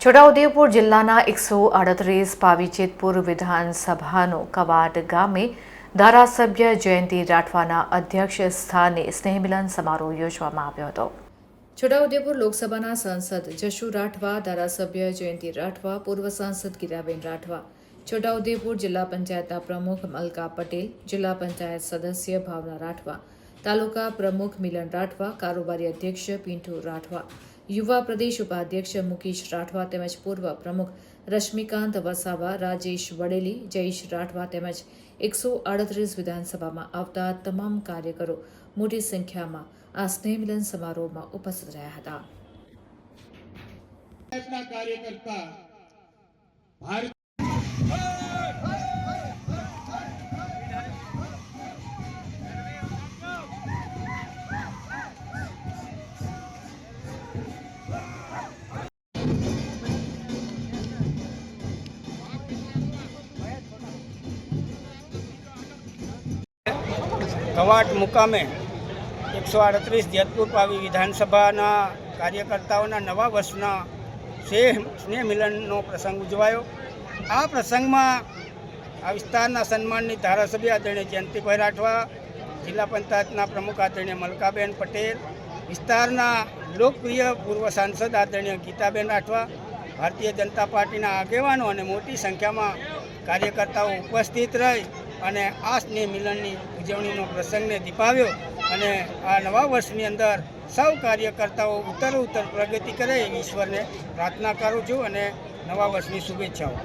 છોટાઉદેપુર જિલ્લાના એકસો આડત્રીસ પાવીચેતપુર વિધાનસભાનો કવાડ ગામે ધારાસભ્ય જયંતિ રાઠવાના અધ્યક્ષ સ્થાને સ્નેહમિલન સમારોહ યોજવામાં આવ્યો હતો. છોટાઉદેપુર લોકસભાના સાંસદ જશુ રાઠવા, ધારાસભ્ય જયંતિ રાઠવા, પૂર્વ સાંસદ ગીરાબેન રાઠવા, છોટાઉદેપુર જિલ્લા પંચાયતના પ્રમુખ મલકા પટેલ, જિલ્લા પંચાયત સદસ્ય ભાવના રાઠવા, તાલુકા પ્રમુખ મિલન રાઠવા, કારોબારી અધ્યક્ષ પિન્ટુ રાઠવા યુવા પ્રદેશ ઉપાધ્યક્ષ મુકેશ રાઠવા તેમજ પૂર્વ પ્રમુખ રશ્મિકાંત વસાવા, રાજેશ વડેલી, જયેશ રાઠવા તેમજ એકસો આડત્રીસ વિધાનસભામાં આવતા તમામ કાર્યકરો મોટી સંખ્યામાં આ સ્નેહમિલન સમારોહમાં ઉપસ્થિત રહ્યા હતા. કાર્યકર્તા ભારત કવાટ મુકામે એકસો આડત્રીસ જેતપુર પાવી વિધાનસભાના કાર્યકર્તાઓના નવા વર્ષના સ્નેહ સ્નેહ મિલનનો પ્રસંગ ઉજવાયો. આ પ્રસંગમાં આ વિસ્તારના સન્માનની ધારાસભ્ય આદરણીય જયંતિભાઈ રાઠવા, જિલ્લા પંચાયતના પ્રમુખ આદરણીય મલકાબેન પટેલ, વિસ્તારના લોકપ્રિય પૂર્વ સાંસદ આદરણીય ગીતાબેન રાઠવા, ભારતીય જનતા પાર્ટીના આગેવાનો અને મોટી સંખ્યામાં કાર્યકર્તાઓ ઉપસ્થિત રહી. અને આ સ્નેહ મિલનની ઉજવણીનો પ્રસંગને દીપાવ્યો અને આ નવા વર્ષની અંદર સૌ કાર્યકર્તાઓ ઉત્તર ઉત્તર પ્રગતિ કરે એવી ઈશ્વરને પ્રાર્થના કરું છું અને નવા વર્ષની શુભેચ્છાઓ.